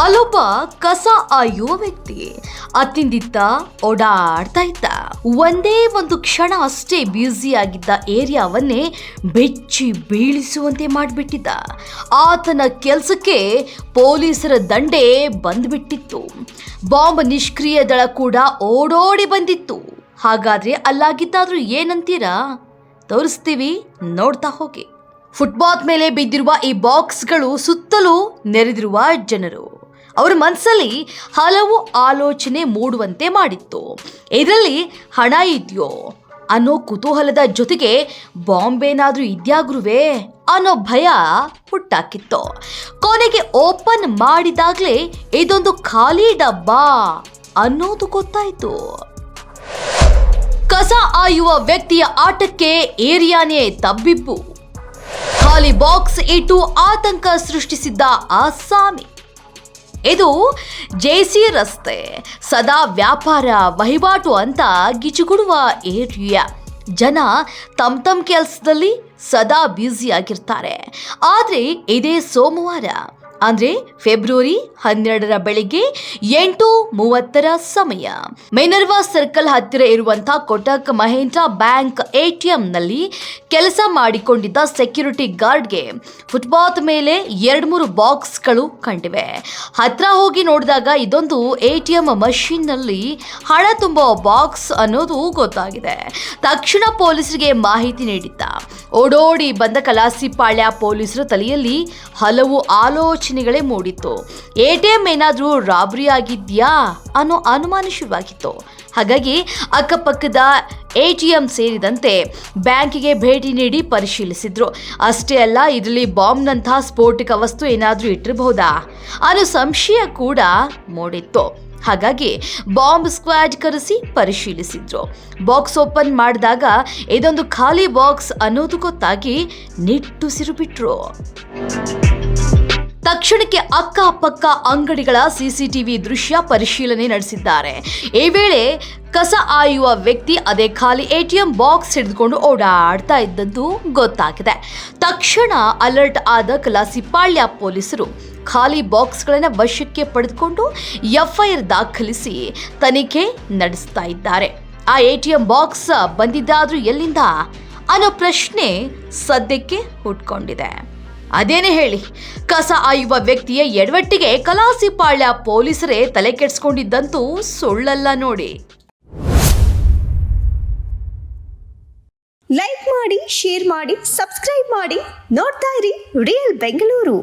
ಅಲ್ಲೊಬ್ಬ ಕಸ ಆಯುವ ವ್ಯಕ್ತಿ. ಅತ್ತಿಂದಿತ್ತ ಓಡಾಡ್ತಾ ಇದ್ದ. ಒಂದೇ ಒಂದು ಕ್ಷಣ ಅಷ್ಟೇ ಬ್ಯುಸಿ ಆಗಿದ್ದ ಏರಿಯಾವನ್ನೇ ಬೆಚ್ಚಿ ಬೀಳಿಸುವಂತೆ ಮಾಡಿಬಿಟ್ಟಿದ್ದ. ಆತನ ಕೆಲಸಕ್ಕೆ ಪೊಲೀಸರ ದಂಡೆ ಬಂದ್ಬಿಟ್ಟಿತ್ತು. ಬಾಂಬ್ ನಿಷ್ಕ್ರಿಯ ದಳ ಕೂಡ ಓಡೋಡಿ ಬಂದಿತ್ತು. ಹಾಗಾದ್ರೆ ಅಲ್ಲಾಗಿದ್ದಾದ್ರೂ ಏನಂತೀರಾ? ತೋರಿಸ್ತೀವಿ, ನೋಡ್ತಾ ಹೋಗಿ. ಫುಟ್ಬಾತ್ ಮೇಲೆ ಬಿದ್ದಿರುವ ಈ ಬಾಕ್ಸ್ಗಳು ಸುತ್ತಲೂ ನೆರೆದಿರುವ ಜನರು. ಅವರ ಮನಸ್ಸಲ್ಲಿ ಹಲವು ಆಲೋಚನೆ ಮೂಡುವಂತೆ ಮಾಡಿತ್ತು. ಇದರಲ್ಲಿ ಹಣ ಇದೆಯೋ? ಅನ್ನೋ ಕುತೂಹಲದ ಜೊತೆಗೆ ಬಾಂಬೆನಾದರೂ ಇದ್ಯಾ ಗುರುವೇ? ಅನ್ನೋ ಭಯ ಹುಟ್ಟಾಕಿತ್ತು ಕೊನೆಗೆ ಓಪನ್ ಮಾಡಿದಾಗಲೇ ಇದೊಂದು ಖಾಲಿ ಡಬ್ಬಾ ಅನ್ನೋದು ಗೊತ್ತಾಯಿತು. ಕಸ ಆಯುವ ವ್ಯಕ್ತಿಯ ಆಟಕ್ಕೆ ಏರಿಯಾನೇ ತಬ್ಬಿಬ್ಬು. ಖಾಲಿ ಬಾಕ್ಸ್ ಇಟ್ಟು ಆತಂಕ ಸೃಷ್ಟಿಸಿದ್ದ ಆಸಾಮಿ ಇದು ಜೆಸಿ ರಸ್ತೆ, ಸದಾ ವ್ಯಾಪಾರ ವಹಿವಾಟು ಅಂತ ಗಿಜುಗುಡುವ ಏರಿಯಾ. ಜನ ತಮ್ಮ ತಮ್ಮ ಕೆಲಸದಲ್ಲಿ ಸದಾ ಬ್ಯುಸಿಯಾಗಿರ್ತಾರೆ ಆದರೆ ಇದೇ ಸೋಮವಾರ ಅಂದ್ರೆ ಫೆಬ್ರವರಿ ಹನ್ನೆರಡರ ಬೆಳಿಗ್ಗೆ ಎಂಟು ಮೂವತ್ತರ ಸಮಯ. ಮೆನರ್ವಾ ಸರ್ಕಲ್ ಹತ್ತಿರ ಇರುವಂತಹ ಕೊಟಕ್ ಮಹೇಂದ್ರ ಬ್ಯಾಂಕ್ ಎಟಿಎಂನಲ್ಲಿ ಕೆಲಸ ಮಾಡಿಕೊಂಡಿದ್ದ ಸೆಕ್ಯೂರಿಟಿ ಗಾರ್ಡ್ಗೆ ಫುಟ್ಪಾತ್ ಮೇಲೆ ಎರಡು ಮೂರು ಬಾಕ್ಸ್ಗಳು ಕಂಡಿವೆ. ಹತ್ರ ಹೋಗಿ ನೋಡಿದಾಗ ಇದೊಂದು ಎಟಿಎಂ ಮಷೀನ್ನಲ್ಲಿ ಹಣ ತುಂಬುವ ಬಾಕ್ಸ್ ಅನ್ನೋದು ಗೊತ್ತಾಗಿದೆ. ತಕ್ಷಣ ಪೊಲೀಸರಿಗೆ ಮಾಹಿತಿ ನೀಡಿದ್ದ. ಓಡೋಡಿ ಬಂದ ಕಲಾಸಿಪಾಳ್ಯ ಪೊಲೀಸರ ತಲೆಯಲ್ಲಿ ಹಲವು ಆಲೋಚನೆಗಳೇ ಮೂಡಿತ್ತು. ಎ ಟಿ ಎಂ ಏನಾದರೂ ರಾಬರಿ ಆಗಿದ್ಯಾ? ಅನ್ನೋ ಅನುಮಾನ ಶುರುವಾಗಿತ್ತು ಹಾಗಾಗಿ ಅಕ್ಕಪಕ್ಕದ ಎ ಟಿ ಎಂ ಸೇರಿದಂತೆ ಬ್ಯಾಂಕಿಗೆ ಭೇಟಿ ನೀಡಿ ಪರಿಶೀಲಿಸಿದ್ರು. ಅಷ್ಟೇ ಅಲ್ಲ, ಇದರಲ್ಲಿ ಬಾಂಬ್ನಂತಹ ಸ್ಫೋಟಕ ವಸ್ತು ಏನಾದರೂ ಇಟ್ಟಿರಬಹುದಾ? ಅನ್ನೋ ಸಂಶಯ ಕೂಡ ಮೂಡಿತ್ತು. ಹಾಗಾಗಿ ಬಾಂಬ್ ಸ್ಕ್ವಾಡ್ ಕರೆಸಿ ಪರಿಶೀಲಿಸಿದ್ರು. ಬಾಕ್ಸ್ ಓಪನ್ ಮಾಡಿದಾಗ ಇದೊಂದು ಖಾಲಿ ಬಾಕ್ಸ್ ಅನ್ನೋದು ಗೊತ್ತಾಗಿ ನಿಟ್ಟುಸಿರು ಬಿಟ್ರು. ತಕ್ಷಣಕ್ಕೆ ಅಕ್ಕಪಕ್ಕ ಅಂಗಡಿಗಳ ಸಿಸಿಟಿವಿ ದೃಶ್ಯ ಪರಿಶೀಲನೆ ನಡೆಸಿದ್ದಾರೆ. ಈ ವೇಳೆ ಕಸ ಆಯುವ ವ್ಯಕ್ತಿ ಅದೇ ಖಾಲಿ ಎಟಿಎಂ ಬಾಕ್ಸ್ ಹಿಡಿದುಕೊಂಡು ಓಡಾಡ್ತಾ ಇದ್ದದ್ದು ಗೊತ್ತಾಗಿದೆ. ತಕ್ಷಣ ಅಲರ್ಟ್ ಆದ ಕಲಾಸಿಪಾಳ್ಯ ಪೊಲೀಸರು ಖಾಲಿ ಬಾಕ್ಸ್ಗಳನ್ನು ವಶಕ್ಕೆ ಪಡೆದುಕೊಂಡು ಎಫ್ಐಆರ್ ದಾಖಲಿಸಿ ತನಿಖೆ ನಡೆಸ್ತಾ ಇದ್ದಾರೆ. ಆ ಎಟಿಎಂ ಬಾಕ್ಸ್ ಬಂದಿದ್ದಾದ್ರೂ ಎಲ್ಲಿಂದ? ಅನ್ನೋ ಪ್ರಶ್ನೆ ಸದ್ಯಕ್ಕೆ ಹುಟ್ಕೊಂಡಿದೆ ಅದೇನೇ ಹೇಳಿ, ಕಸ ಆಯುವ ವ್ಯಕ್ತಿಯ ಎಡವಟ್ಟಿಗೆ ಕಲಾಸಿಪಾಳ್ಯ ಪೊಲೀಸರೇ ತಲೆ ಕೆಡಿಸ್ಕೊಂಡಿದ್ದಂತೂ ಸುಳ್ಳಲ್ಲ ನೋಡಿ. ಲೈಕ್ ಮಾಡಿ ಶೇರ್ ಮಾಡಿ ಸಬ್ಸ್ಕ್ರೈಬ್ ಮಾಡಿ, ನೋಡ್ತಾ ಇರಿ ರಿಯಲ್ ಬೆಂಗಳೂರು